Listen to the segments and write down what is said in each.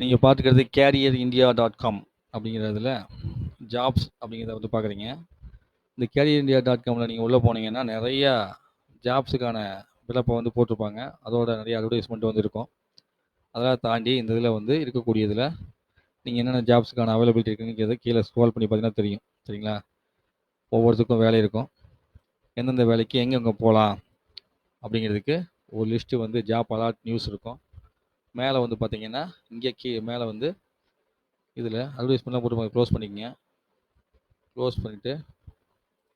நீங்கள் பார்த்துக்கிறது career India dot com அப்படிங்கிறதுல ஜாப்ஸ் அப்படிங்கிறத வந்து பார்க்குறீங்க. இந்த கேரியர் இந்தியா டாட் காமில் நீங்கள் உள்ளே போனீங்கன்னா நிறையா ஜாப்ஸுக்கான விளப்பை வந்து போட்டிருப்பாங்க. அதோட நிறைய அட்வர்டைஸ்மெண்ட் வந்து இருக்கும். அதெல்லாம் தாண்டி இந்த இதில் வந்து இருக்கக்கூடியதில் நீங்கள் என்னென்ன ஜாப்ஸுக்கான அவைலபிலிட்டி இருக்குங்கிறத கீழே ஸ்க்ரோல் பண்ணி பார்த்தீங்கன்னா தெரியும். சரிங்களா? ஒவ்வொருத்துக்கும் வேலை இருக்கும். எந்தெந்த வேலைக்கு எங்கெங்கே போகலாம் அப்படிங்கிறதுக்கு ஒரு லிஸ்ட்டு வந்து ஜாப் அலாட் நியூஸ் இருக்கும். மேலே வந்து பார்த்தீங்கன்னா இங்கே கீ மேலே வந்து இதில் அட்வர்டைஸ்மெண்ட்லாம் போட்டு க்ளோஸ் பண்ணிக்கங்க. க்ளோஸ் பண்ணிவிட்டு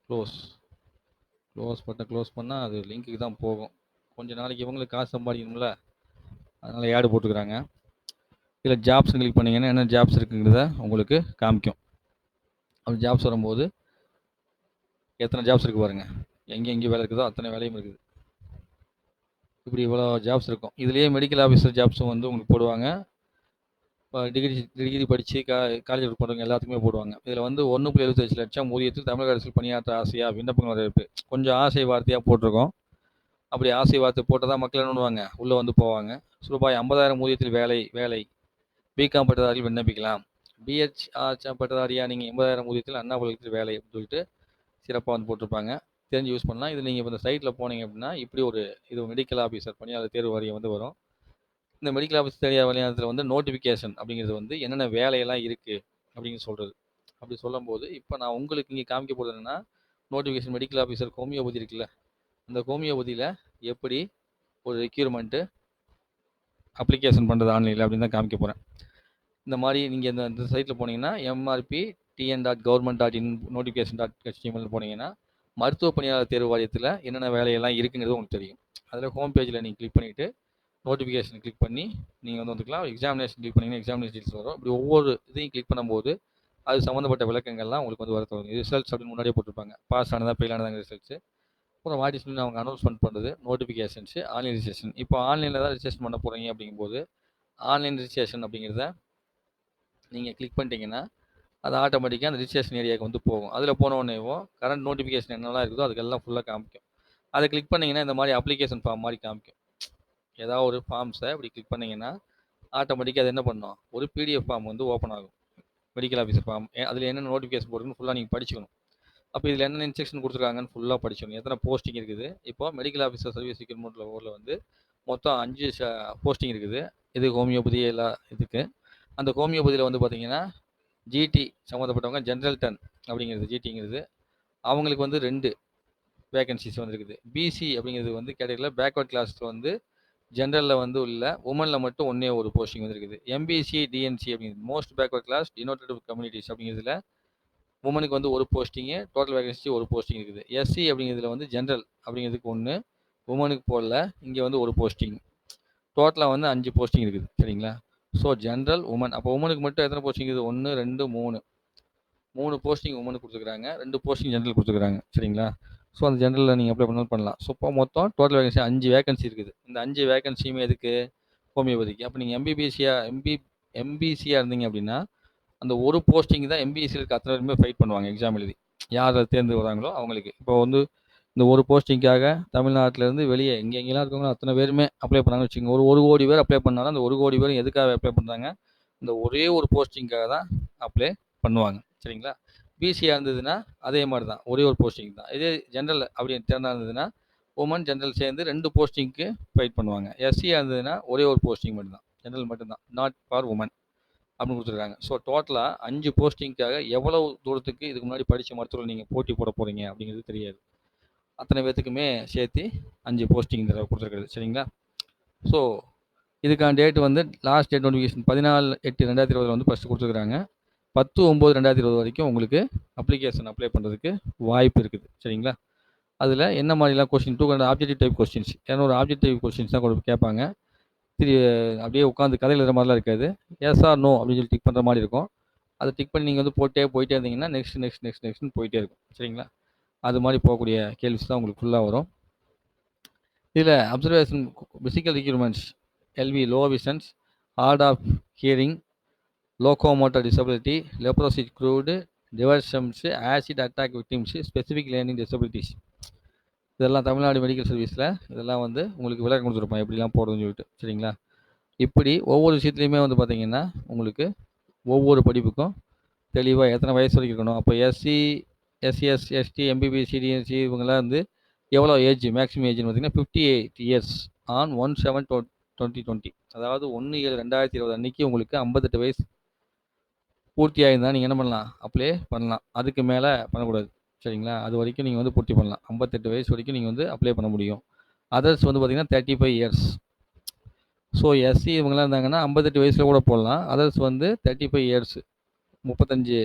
க்ளோஸ் க்ளோஸ் பண்ண க்ளோஸ் பண்ணால் அது லிங்க்குக்கு தான் போகும். கொஞ்சம் நாளைக்கு இவங்களுக்கு காசு சம்பாதிக்கணும்ல அதனால் ஆடு போட்டுக்கிறாங்க. இதில் ஜாப்ஸ் கிளிக் பண்ணிங்கன்னா என்ன ஜாப்ஸ் இருக்குங்கிறத உங்களுக்கு காமிக்கும். அப்படி ஜாப்ஸ் வரும்போது எத்தனை ஜாப்ஸ் இருக்குது பாருங்கள் எங்கே எங்கே வேலை இருக்குதோ அத்தனை வேலையும் இருக்குது. இப்படி இவ்வளோ ஜாப்ஸ் இருக்கும். இதுலேயே மெடிக்கல் ஆஃபீஸர் ஜாப்ஸும் வந்து உங்களுக்கு போடுவாங்க. இப்போ டிகிரி டிகிரி படித்து கா காலேஜ் ஒர்க் பண்ணுறவங்க எல்லாத்துக்குமே போடுவாங்க. இதில் வந்து ஒன்று புள்ளி எழுபத்தஞ்சு லட்சம் ஊதியத்தில் தமிழக அரசில் பணியாற்ற ஆசையாக விண்ணப்பங்கள் வரவேற்பு கொஞ்சம் ஆசை வார்த்தையாக போட்டிருக்கோம். அப்படி ஆசை வார்த்தை போட்டால் தான் மக்கள் என்ன பண்ணுவாங்க உள்ளே வந்து போவாங்க. ரூபாய் ஐம்பதாயிரம் ஊதியத்தில் வேலை வேலை. பிகாம் பட்டதாரியில் விண்ணப்பிக்கலாம். பிஹெச் பட்டதாரியாக நீங்கள் எண்பதாயிரம் ஊதியத்தில் அண்ணா பல்கலைக்கழகத்தில் வேலை அப்படின்னு சொல்லிட்டு சிறப்பாக வந்து போட்டிருப்பாங்க. தெரிஞ்சு யூஸ் பண்ணலாம். இது நீங்கள் இப்போ இந்த சைட்டில் போனீங்க அப்படின்னா இப்படி ஒரு இது மெடிக்கல் ஆஃபீஸர் பணியாளர் தேர்வு வாரியம் வந்து வரும். இந்த மெடிக்கல் ஆஃபீஸ் தேர்வு வாரியத்தில் வந்து நோட்டிஃபிகேஷன் அப்படிங்கிறது வந்து என்னென்ன வேலையெல்லாம் இருக்குது அப்படின்னு சொல்கிறது அப்படி சொல்லும்போது இப்போ நான் உங்களுக்கு இங்கே காமிக்க போகிறது என்னென்னா நோட்டிஃபிகேஷன் மெடிக்கல் ஆஃபீஸர் ஹோமியோபதி இருக்குல்ல. அந்த ஹோமியோபதியில் எப்படி ஒரு ரெக்யூர்மெண்ட்டு அப்ளிகேஷன் பண்ணுறது ஆன்லைனில் அப்படின்னு தான் காமிக்க போகிறேன் இந்த மாதிரி நீங்கள் இந்த இந்த சைட்டில் போனீங்கன்னா MRB TN dot government dot in notification dot HTML போனீங்கன்னா மருத்துவ பணியாளர் தேர்வு வாரியத்தில் என்னென்ன வேலையெல்லாம் இருக்குங்கிறது உங்களுக்கு தெரியும். அதில் ஹோம் பேஜில் நீங்கள் கிளிக் பண்ணிவிட்டு நோட்டிஃபிகேஷன் கிளிக் பண்ணி நீங்கள் வந்து வந்துக்கலாம். எக்ஸாமினேஷன் கிளிக் பண்ணிங்கன்னா எக்ஸாமினேஷன் டீல்ஸ் வரும். இப்படி ஒவ்வொரு இதையும் கிளிக் பண்ணும்போது அது சம்மந்தப்பட்ட விளக்கங்கள்லாம் உங்களுக்கு வந்து வர தொடங்கும். ரிசல்ட்ஸ் அப்படின்னு முன்னாடியே போட்டிருப்பாங்க. பாஸ் ஆனதா ஃபெயில் ஆனதாங்க ரிசல்ட்ஸ் அப்புறம் வாட்டி சொல்லி அவங்க அனௌன்ஸ்மெண்ட் பண்ணுறது நோட்டிஃபிகேஷன்ஸு ஆன்லைன் ரிஜிஸ்ட்ரேஷன் இப்போ ஆன்லைனில் தான் ரிஜிஸ்ட்ரேஷன் பண்ண போகிறீங்க அப்படிங்கும்போது ஆன்லைன் ரிஜிஸ்ட்ரேஷன் அப்படிங்கிறத நீங்கள் கிளிக் பண்ணிட்டீங்கன்னா அது ஆட்டோமேட்டிக்காக அந்த ரிஜிஸ்ட்ரேஷன் ஏரியாவுக்கு வந்து போகும். அதில் போனோடனேவும் கரண்ட் நோட்டிஃபிகேஷன் என்னெல்லாம் இருக்குதோ அதுக்கெல்லாம் ஃபுல்லாக காமிக்கும். அதை கிளிக் பண்ணிங்கன்னா இந்த மாதிரி அப்ளிகேஷன் ஃபார்ம் மாதிரி காமிக்கும். ஏதாவது ஒரு ஃபார்ம்ஸை இப்படி கிளிக் பண்ணிங்கன்னா ஆட்டோமேட்டிக்காக அது என்ன பண்ணும்? ஒரு பிடிஎஃப் ஃபார்ம் வந்து ஓப்பன் ஆகும். மெடிக்கல் ஆஃபீஸர் ஃபார்ம் அதில் என்னென்ன நோட்டிஃபிகேஷன் போட்டுருக்குன்னு ஃபுல்லாக நீங்கள் படிச்சுக்கணும். அப்போ இதில் என்னென்ன இன்ஸ்ட்ரக்ஷன் கொடுத்துருக்காங்கன்னு ஃபுல்லாக படிச்சிக்கணும். எத்தனை போஸ்டிங் இருக்குது? இப்போ மெடிக்கல் ஆஃபீஸர் சர்வீஸ் ரெக்ரூட்மெண்ட்டில் ஊரில் வந்து மொத்தம் அஞ்சு போஸ்டிங் இருக்குது. இது ஹோமியோபதி எல்லா இதுக்கு. அந்த ஹோமியோபதியில் வந்து பார்த்தீங்கன்னா ஜிடி சம்மந்தப்பட்டவங்க ஜென்ரல் டன் அப்படிங்கிறது ஜிடிங்கிறது அவங்களுக்கு வந்து ரெண்டு வேகன்சிஸ் வந்துருக்குது. பிசி அப்படிங்கிறது வந்து கேட்டகரியில் பேக்வர்ட் கிளாஸில் வந்து ஜென்ரலில் வந்து உள்ள உமனில் மட்டும் ஒன்றே ஒரு போஸ்டிங் வந்துருக்குது. எம்பிசி டிஎன்சி அப்படிங்கிறது most backward class denoted communities அப்படிங்கிறதுல உமனுக்கு வந்து ஒரு போஸ்டிங்கு டோட்டல் வேகன்சி ஒரு போஸ்டிங் இருக்குது. எஸ்சி அப்படிங்கிறதுல வந்து ஜென்ரல் அப்படிங்கிறதுக்கு ஒன்று உமனுக்கு போடல இங்கே வந்து ஒரு போஸ்டிங் டோட்டலாக வந்து அஞ்சு போஸ்டிங் இருக்குது. சரிங்களா? ஸோ ஜென்ரல் உமன் அப்போ உமனுக்கு மட்டும் எத்தனை போஸ்டிங் இது ஒன்று ரெண்டு மூணு. மூணு போஸ்டிங் உமனுக்கு கொடுத்துருக்காங்க ரெண்டு போஸ்டிங் ஜென்ரல் கொடுத்துருக்காங்க சரிங்களா? ஸோ அந்த ஜென்ரலில் நீங்கள் அப்ளை பண்ணாலும் பண்ணலாம். ஸோ இப்போ மொத்தம் டோட்டல் வேகன்சி அஞ்சு வேகன்சி இருக்குது. இந்த அஞ்சு வேகன்சியுமே எதுக்கு? ஹோமியோபதிக்கு அப்போ நீங்கள் எம்பிபிசியாக எம்பி எம்பிசியாக இருந்தீங்க அப்படின்னா அந்த ஒரு போஸ்டிங் தான் எம்பிஎஸ்சியில் இருக்க அத்தனை பேருமே ஃபைட் பண்ணுவாங்க. எக்ஸாம் எழுதி. யார் தேர்ந்து வராங்களோ அவங்களுக்கு. இப்போ வந்து இந்த ஒரு போஸ்டிங்காக தமிழ்நாட்டிலேருந்து வெளியே எங்கே எங்கெல்லாம் இருக்கவங்களோ அத்தனை பேருமே அப்ளை பண்ணாங்கன்னு வச்சுக்கோங்க. ஒரு ஒரு கோடி பேர் அப்ளை பண்ணாலும் அந்த ஒரு கோடி பேரும் எதுக்காக அப்ளை பண்ணுறாங்க இந்த ஒரே ஒரு போஸ்டிங்காக தான் அப்ளை பண்ணுவாங்க. சரிங்களா? பிசியாக இருந்ததுன்னா அதே மாதிரி தான். ஒரே ஒரு போஸ்டிங் தான். இதே ஜென்ரல் அப்படி தேர்ந்தா இருந்ததுன்னா உமன் ஜென்ரல் சேர்ந்து ரெண்டு போஸ்டிங்க்கு ஃபைட் பண்ணுவாங்க. எஸ்சியாக இருந்ததுன்னா ஒரே ஒரு போஸ்டிங் மட்டும்தான் ஜென்ரல் மட்டும்தான் நாட் ஃபார் உமன் அப்படின்னு கொடுத்துருக்காங்க. ஸோ டோட்டலாக அஞ்சு போஸ்டிங்க்காக எவ்வளவு தூரத்துக்கு இதுக்கு முன்னாடி படித்த மருத்துவர்கள் நீங்கள் போட்டி போட போகிறீங்க அப்படிங்கிறது தெரியாது. அத்தனை பேர்த்துக்குமே சேர்த்து அஞ்சு போஸ்டிங் தடவை கொடுத்துருக்குறது. சரிங்களா? ஸோ இதுக்கான டேட் வந்து லாஸ்ட் டேட் நோட்டிஃபிகேஷன் பதினாலு எட்டு ரெண்டாயிரத்தி இருபதில் வந்து ஃபஸ்ட்டு கொடுத்துருக்காங்க பத்து ஒம்பது ரெண்டாயிரத்தி இருபது வரைக்கும் உங்களுக்கு அப்ளிகேஷன் அப்ளை பண்ணுறதுக்கு வாய்ப்பு இருக்குது. சரிங்களா? அதில் என்ன மாதிரிலாம் question two hundred objective type questions இரநூறு ஆப்ஜெக்டிவ் கொஸ்டின்ஸ் தான் கொண்டு கேட்பாங்க. திரு அப்படியே உட்காந்து கதையில் எழுதுற மாதிரிலாம் இருக்காது. எஸ் ஆர் நோ அப்படின்னு சொல்லி டிக் பண்ணுற மாதிரி இருக்கும். அதை டிக் பண்ணி நீங்கள் வந்து போட்டே போயிட்டே இருந்தீங்கன்னா நெக்ஸ்ட் நெக்ஸ்ட் நெக்ஸ்ட் நெக்ஸ்ட்னு போயிட்டே இருக்கும். சரிங்களா? அது மாதிரி போகக்கூடிய கேள்விஸ் தான் உங்களுக்கு ஃபுல்லாக வரும். இதில் observation physical requirements LV low visions hard of hearing locomotor disability leprosy cured dwarfism acid attack victims specific learning disabilities இதெல்லாம் தமிழ்நாடு மெடிக்கல் சர்வீஸில் இதெல்லாம் வந்து உங்களுக்கு விளக்கம் கொடுத்துருப்போம். எப்படிலாம் போடுறதுன்னு சொல்லிட்டு. சரிங்களா? இப்படி ஒவ்வொரு விஷயத்துலையுமே வந்து பார்த்திங்கன்னா உங்களுக்கு ஒவ்வொரு படிப்புக்கும் தெளிவாக எத்தனை வயசு வரைக்கும் இருக்கணும். அப்போ SC, SCS, ST, MBBS, CDSC இவங்கலாம் வந்து எவ்வளோ ஏஜ் மேக்ஸிமம் ஏஜ்னு பார்த்தீங்கன்னா, 58 இயர்ஸ் ஆன் 1/7/2020 அதாவது ஒன்று ஏழு ரெண்டாயிரத்தி இருபது அன்றைக்கி உங்களுக்கு 58 வயசு பூர்த்தி ஆயிருந்தா நீங்கள் என்ன பண்ணலாம்? அப்ளை பண்ணலாம். அதுக்கு மேலே பண்ணக்கூடாது. சரிங்களா? அது வரைக்கும் நீங்கள் வந்து பூர்த்தி பண்ணலாம். 58 வயசு வரைக்கும் நீங்கள் வந்து அப்ளை பண்ண முடியும். அதர்ஸ் வந்து பார்த்தீங்கன்னா, 35 இயர்ஸ். ஸோ எஸ்சி இவங்கலாம் இருந்தாங்கன்னா, ஐம்பத்தெட்டு வயசில் கூட போடலாம். அதர்ஸ் வந்து 35 இயர்ஸ் 35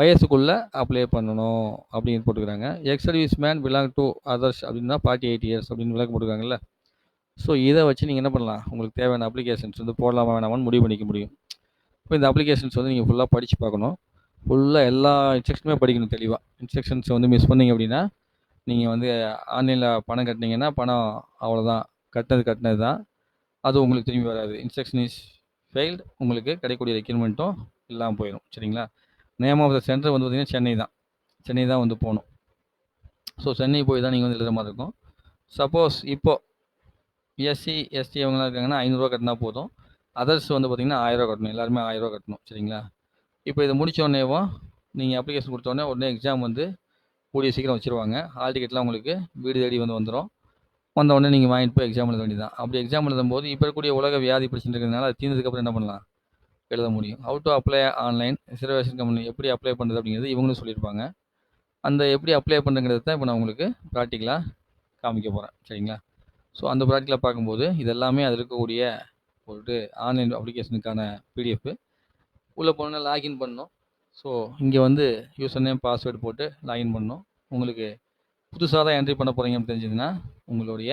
வயசுக்குள்ள அப்ளை பண்ணணும் அப்படின்னு போட்டுக்கிறாங்க ex service man belong to others அப்படின்னா 48 இயர்ஸ் அப்படின்னு விளக்கம் போட்டுருக்காங்கல்ல. ஸோ இதை வச்சு நீங்கள் என்ன பண்ணலாம்? உங்களுக்கு தேவையான அப்ளிகேஷன்ஸ் வந்து போடலாமா வேணாமான்னு முடிவு பண்ணிக்க முடியும். இப்போ இந்த அப்ளிகேஷன்ஸ் வந்து நீங்கள் ஃபுல்லாக படித்து பார்க்கணும். ஃபுல்லாக எல்லா இன்ஸ்ட்ரக்ஷனுமே படிக்கணும் தெளிவாக. இன்ஸ்ட்ரக்ஷன்ஸ் வந்து மிஸ் பண்ணிங்க அப்படின்னா, நீங்கள் வந்து ஆன்லைனில் பணம் கட்டினீங்கன்னா, பணம் அவ்வளோதான். கட்டினது கட்டினது தான். அது உங்களுக்கு திரும்பி வராது. இன்ஸ்ட்ரக்ஷன் இஸ் ஃபெயில்டு உங்களுக்கு கிடைக்கக்கூடிய ரெக்யூர்மெண்ட்டும் இல்லாமல் போயிடும். சரிங்களா? நேம் ஆஃப் த சென்டர் வந்து பார்த்திங்கன்னா சென்னை தான். சென்னை தான் வந்து போகணும். ஸோ சென்னை போய் தான் நீங்கள் வந்து எழுதுகிற மாதிரி இருக்கும். சப்போஸ் இப்போ எஸ்சி, எஸ்டி அவங்கலாம் இருக்காங்கன்னா, ஐநூறுரூவா கட்டினா போதும். அதர்ஸ் வந்து பார்த்தீங்கன்னா, ரூ. 1000 கட்டணும். எல்லாருமே ஆயிரரூவா கட்டணும். சரிங்களா? இப்போ இதை முடித்தோடனேவும் நீங்கள் அப்ளிகேஷன் கொடுத்தோடனே உடனே எக்ஸாம் வந்து கூடிய சீக்கிரம் வச்சுருவாங்க. ஹால் டிக்கெட்லாம் உங்களுக்கு வீடு தேடி வந்து வந்துடும் வந்த உடனே நீங்கள் வாங்கிட்டு போய் எக்ஸாம் எழுத வேண்டியது தான். அப்படி எக்ஸாம் எழுதும்போது இப்போ இருக்கக்கூடிய உலக வியாதி பிரச்சனை இருக்கிறதுனால, அது தீர்ந்ததுக்கப்புறம் என்ன பண்ணலாம்? எழுத முடியும். How to apply online reservation company எப்படி அப்ளை பண்ணுறது அப்படிங்கிறது இவங்களும் சொல்லியிருப்பாங்க. அந்த எப்படி அப்ளை பண்ணுறங்கிறத தான் இப்போ நான் உங்களுக்கு ப்ராக்டிக்கலாக காமிக்க போகிறேன். சரிங்களா? ஸோ அந்த ப்ராக்டிக்கலாக பார்க்கும்போது இது எல்லாமே அதில் இருக்கக்கூடிய ஒரு ஆன்லைன் அப்ளிகேஷனுக்கான பிடிஎஃப். உள்ளே போனோன்னா லாகின் பண்ணணும். ஸோ இங்கே வந்து யூசர் நேம், பாஸ்வேர்டு போட்டு லாகின் பண்ணணும். உங்களுக்கு புதுசாக தான் என்ட்ரி பண்ண போகிறீங்க அப்படின்னு தெரிஞ்சதுன்னா, உங்களுடைய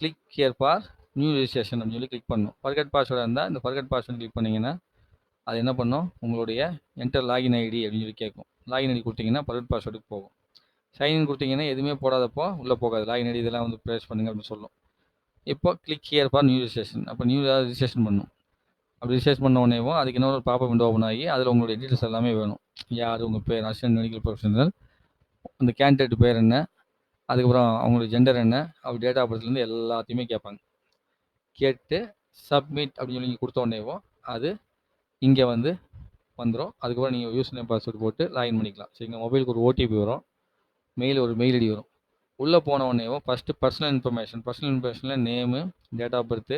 click here for new registration அப்படின்னு சொல்லி கிளிக் பண்ணும் ஃபர்கட் பாஸ்வேர்டாக இருந்தால் இந்த ஃபர்கட் பாஸ்வேர்டு கிளிக் பண்ணிங்கன்னா, அது என்ன பண்ணும்? உங்களுடைய என்டர் லாகின் ஐடி அப்படின்னு சொல்லி கேட்கும். லாகின் ஐடி கொடுத்தீங்கன்னா ஃபர்கட் பாஸ்வேர்டுக்கு போகும். சைன்இன் கொடுத்தீங்கன்னா எதுவுமே போடாதப்போ உள்ளே போகாது. லாகின் ஐடி இதெல்லாம் வந்து ப்ரெஸ் பண்ணுங்க அப்படின்னு சொல்லும். இப்போ click here for new registration அப்போ நியூ ஏதாவது ரிஜிஸ்ட்ரேஷன் பண்ணணும். அப்படி ரிஜிஸ்ட்ரேஷன் பண்ண உடனேவும் அதுக்கு இன்னொரு பாப்பா விண்டோ ஓப்பன் ஆகி அதில் உங்களுடைய டீட்டெயில்ஸ் எல்லாமே வேணும். யார் உங்கள் பேர் அசிஸ்டன்ட் மெடிக்கல் ப்ரொஃபஷனல் அந்த கேண்டிடேட் பேர் என்ன? அதுக்கப்புறம் அவங்களுடைய ஜெண்டர் என்ன? அப்படி டேட் ஆஃப் பர்த்லேருந்து எல்லாத்தையுமே கேட்பாங்க. கேட்டு சப்மிட் அப்படின்னு சொல்லி நீங்கள் கொடுத்த உடனேவும் அது இங்கே வந்து வந்துடும் அதுக்கப்புறம் நீங்கள் யூஸ் நேம், பாஸ்வேர்டு போட்டு லாகின் பண்ணிக்கலாம். சரிங்களா? மொபைலுக்கு ஒரு ஓடிபி வரும். மெயில் ஒரு மெயில் ஐடி வரும். உள்ளே போன உடனேவும் first personal information personal இன்ஃபர்மேஷனில் name, date of birth,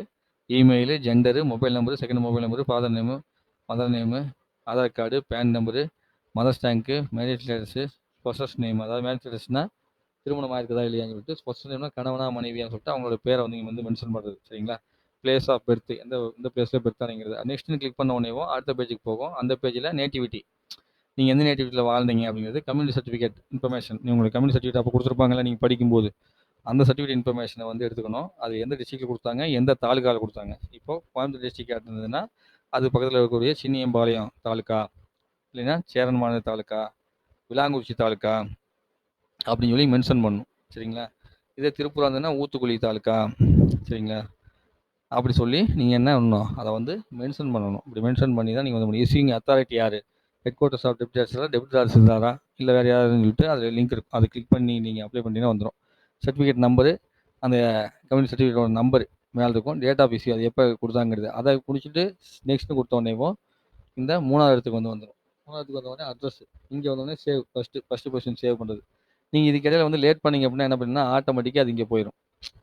email, gender, mobile number, second mobile number, father name, mother name, Aadhaar card, PAN number, mother tongue, marriage status, spouse's name அதாவது marriage ஸ்டேட்டஸ்னால் திருமணம் ஆயிருக்குதா இல்லையான்னு சொல்லிட்டு ஃபர்ஸ்ட் நேம்னா கணவனா மனைவியான்னு சொல்லிட்டு அவங்களோட பேரை வந்து வந்து மென்ஷன் பண்ணுறது. சரிங்களா? பிளேஸ் ஆஃப் பெர்த் எந்த எந்த பிளேஸில் பெர்த்தானுங்கிறது நெக்ஸ்ட்னு கிளிக் பண்ண உடனேவும் அடுத்த பேஜுக்கு போகும். அந்த பேஜில் நேட்டிவிட்டி நீங்கள் எந்த நேட்டிவிட்டியில் வாழ்ந்தீங்க அப்படிங்கிறது கம்யூனிட்டி சர்டிஃபிகேட் இன்ஃபர்மேஷன் உங்களுக்கு கம்யூனிட்டி சர்டிஃபிகேட் அப்போ கொடுத்துருப்பாங்கல்ல நீங்கள் படிக்கும்போது அந்த சர்டிஃபிகேட் இன்ஃபர்மேஷனை வந்து எடுத்துக்கணும். அது எந்த டிஸ்ட்ரிக்ட்டில் கொடுத்தாங்க, எந்த தாலுக்காவில் கொடுத்தாங்க. இப்போ கோயம்புத்தூர் டிஸ்ட்ரிக்டாக இருந்ததுன்னா, அது பக்கத்தில் இருக்கக்கூடிய சின்னியம்பாளையம் தாலுக்கா, இல்லைன்னா சேரன்மாநகர தாலுக்கா, விளாங்குறிச்சி தாலுக்கா அப்படின்னு சொல்லி மென்ஷன் பண்ணணும். சரிங்களா? இதே திருப்பூரா இருந்ததுன்னா ஊத்துக்குழி தாலுக்கா. சரிங்களா? அப்படி சொல்லி நீங்கள் என்ன பண்ணணும்? அதை வந்து மென்ஷன் பண்ணணும். இப்படி மென்ஷன் பண்ணி தான் நீங்கள் வந்து முடியும். அத்தாரிட்டி யார்? ஹெட் குவார்ட்டர்ஸ் ஆஃப் டெப்டி ஆஃபீஸரா, டெப்டி தாசில்தாரா இல்லை வேறு யாருன்னு சொல்லிட்டு அதில் லிங்க் இருக்கும். அதை கிளிக் பண்ணி நீங்கள் அப்ளை பண்ணிங்கன்னா வந்துடும் சர்டிஃபிகேட் நம்பரு, அந்த கம்யூனி சர்டிஃபிகேட்டோட நம்பர் மேலே இருக்கும். டேட் ஆஃப் இஸ்யூ அது எப்போ கொடுத்தாங்கிறது. அதை குடிச்சிட்டு நெக்ஸ்ட்டு கொடுத்த இந்த மூணாவது இடத்துக்கு வந்து வந்துடும் மூணாவது இடத்துக்கு வந்தோடனே அட்ரஸ் இங்கே வந்தோடனே save first first position save பண்ணுறது. நீங்கள் இதுக்கு இடையில வந்து லேட் பண்ணீங்க அப்படின்னா என்ன பண்ணீங்கன்னா ஆட்டோமேட்டிக்காக அது இங்கே போயிடும்.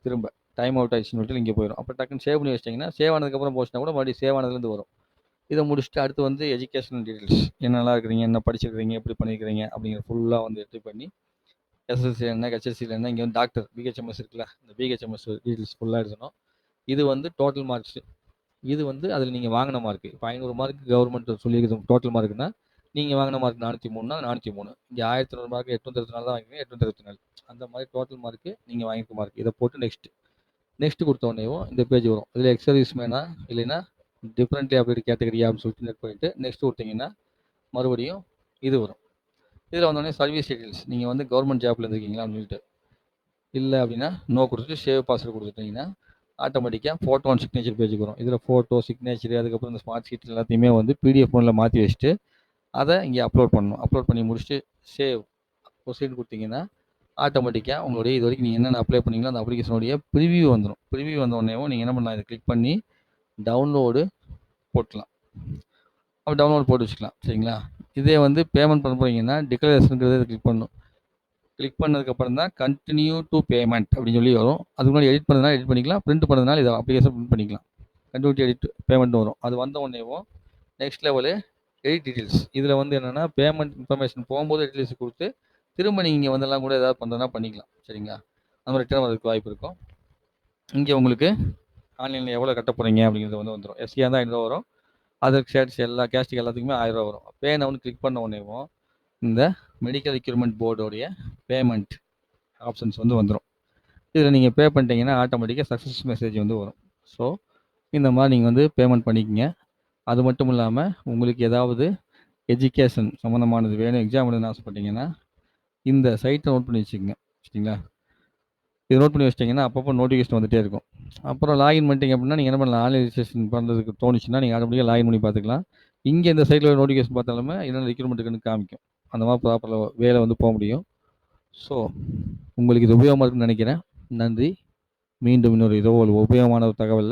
திரும்ப டைம் அவுட் ஆயிடுச்சுன்னு சொல்லிட்டு இங்கே போயிடும். அப்போ டக்குன்னு சேவ் பண்ணி வச்சிட்டிங்கன்னா சேவ் ஆனதுக்கப்புறம் போச்சுன்னா கூட மறுபடியும் சேவ் ஆனதுலேருந்து வரும். இதை முடிச்சுட்டு அடுத்து வந்து எஜுகேஷனல் டீட்டெயில்ஸ் என்னெல்லாம் இருக்கிறீங்க, என்ன படிச்சிருக்கிறீங்க, எப்படி பண்ணியிருக்கிறீங்க அப்படிங்கிற ஃபுல்லாக வந்து எடுத்து பண்ணி எஸ்எஸ்சி என்ன, ஹெச்எஸ்சியில் என்ன, இங்கே வந்து டாக்டர் பிஹெச்எம்எஸ் இருக்குல்ல, இந்த பிஹெச்எம்எஸ் டீட்டெயில்ஸ் ஃபுல்லாக எழுதணும். இது வந்து டோட்டல் மார்க்ஸ் இது வந்து அதில் நீங்கள் வாங்கின மார்க்கு. இப்போ ஐநூறு மார்க் கவர்மெண்ட் சொல்லியிருக்குது டோட்டல் மார்க்குன்னா, நீங்கள் வாங்கின மார்க் 403னா 403. இங்கே 1200 மார்க் 824 தான் வாங்கிருக்கீங்க 824. அந்த மாதிரி டோட்டல் மார்க்கு நீங்கள் வாங்கிக்க மார்க். இதை போட்டு நெக்ஸ்ட். நெக்ஸ்ட் கொடுத்த உடனேவும் இந்த பேஜ் வரும். இதில் எக்ஸர்வீஸ் மேனா இல்லைன்னா டிஃப்ரெண்ட்லி அப்படி கேட்டகரியா அப்படின்னு சொல்லிட்டு நெட் பண்ணிட்டு நெக்ஸ்ட் கொடுத்தீங்கன்னா மறுபடியும் இது வரும். இதில் வந்தோடனே சர்வீஸ் டீட்டெயில்ஸ் நீங்கள் வந்து கவர்மெண்ட் ஜாப்ல இருந்திருக்கீங்களா அப்படின்னு சொல்லிட்டு. இல்லை அப்படின்னா நோ கொடுத்துட்டு சேவ் பாஸ்வேர்டு கொடுத்துட்டீங்கன்னா ஆட்டோமேட்டிக்காக ஃபோட்டோ அண்ட் சிக்னேச்சர் பேஜுக்கு வரும். இதில் ஃபோட்டோ, சிக்னேச்சர் அதுக்கப்புறம் இந்த ஸ்மார்ட் ஷீட் எல்லாத்தையுமே வந்து பிடிஎஃப் ஃபோனில் மாற்றி வச்சுட்டு அதை இங்கே அப்லோட் பண்ணணும். அப்லோட் பண்ணி முடிச்சுட்டு சேவ் ப்ரொசீட் கொடுத்தீங்கன்னா ஆட்டோமேட்டிக்காக உங்களுடைய இது வரைக்கும் நீங்கள் என்னென்ன அப்ளை பண்ணீங்களோ, அந்த அப்ளிகேஷனுடைய ப்ரிவியூ வந்துடும் ப்ரிவியூ வந்த உடனேவும் நீங்கள் என்ன பண்ணலாம், இதை கிளிக் பண்ணி டவுன்லோடு போட்டுக்கலாம். அப்போ டவுன்லோட் போட்டு வச்சுக்கலாம். சரிங்களா? இதே வந்து பேமெண்ட் பண்ண போகிறீங்கன்னா டிக்ளரேஷனுங்கிறத இதை கிளிக் பண்ணணும். கிளிக் பண்ணதுக்கப்புறம் தான் கண்டினியூ டூ பேமெண்ட் அப்படின்னு சொல்லி வரும். அதுக்கு முன்னாடி எடிட் பண்ணதுனால எடிட் பண்ணிக்கலாம். பிரிண்ட் பண்ணதுனால இதை அப்ளிகேஷன் பிரிண்ட் பண்ணிக்கலாம். கண்டினியூட்டி எடிட் பேமெண்ட் வரும். அது வந்த உடனேவும் நெக்ஸ்ட் லெவலு எடிட் டீட்டெயில்ஸ். இதில் வந்து என்னென்னா பேமெண்ட் இன்ஃபர்மேஷன் போகும்போது டீட்டெயில்ஸ் கொடுத்து திரும்ப நீங்கள் இங்கே வந்தெல்லாம் கூட ஏதாவது பண்ணுறதுனா பண்ணிக்கலாம். சரிங்களா? அந்த மாதிரி ரிட்டர்ன் வரதுக்கு வாய்ப்பு இருக்கும். இங்கே உங்களுக்கு ஆன்லைனில் எவ்வளோ கட்ட போகிறீங்க அப்படிங்கிறது வந்து வந்துடும் எஸ்சியா இருந்தா ரூ. 500 வரும். அதர் ஸ்டேட்ஸ் எல்லா கேஸ்டிக் எல்லாத்துக்குமே ஆயிரரூவா வரும். பே நவுன்னு கிளிக் பண்ண உடனேவும், இந்த மெடிக்கல் எக்யூப்மெண்ட் போர்டோடைய பேமெண்ட் ஆப்ஷன்ஸ் வந்து வந்துடும் இதில் நீங்கள் பே பண்ணிட்டீங்கன்னா, ஆட்டோமேட்டிக்காக சக்ஸஸ் மெசேஜ் வந்து வரும். ஸோ, இந்த மாதிரி நீங்கள் வந்து பேமெண்ட் பண்ணிக்கங்க. அது மட்டும் இல்லாமல் உங்களுக்கு ஏதாவது எஜுகேஷன் சம்மந்தமானது வேணும், எக்ஸாம் எழுதணும்னு ஆசைப்பட்டீங்கன்னா, இந்த சைட்டை நோட் பண்ணி வச்சுக்கோங்க சரிங்களா? இது நோட் பண்ணி வச்சிட்டிங்கன்னா அப்பப்போ நோட்டிஃபிகேஷன் வந்துட்டே இருக்கும். அப்புறம் லாகின் பண்ணிட்டீங்க அப்படின்னா, நீங்கள் என்ன பண்ணலாம், ஆன்லைன் ரிஜிஸ்ட்ரேஷன் பண்றதுக்கு தோணுச்சுன்னா, நீங்கள் ஆட்டோமேட்டிக்கா லாகின் பண்ணி பார்த்துக்கலாம். இங்கே இந்த சைட்டில் நோட்டிஃபிகேஷன் பார்த்தாலுமே என்னென்ன ரெக்ரூட்மெண்ட் இருக்குன்னு காமிக்கும். அந்த மாதிரி ப்ராப்பரில் வேலை வந்து போக முடியும். ஸோ, உங்களுக்கு இது உபயோகமாக இருக்குன்னு நினைக்கிறேன் நன்றி. மீண்டும் இன்னொரு இதோ ஒரு உபயோகமான ஒரு தகவலில்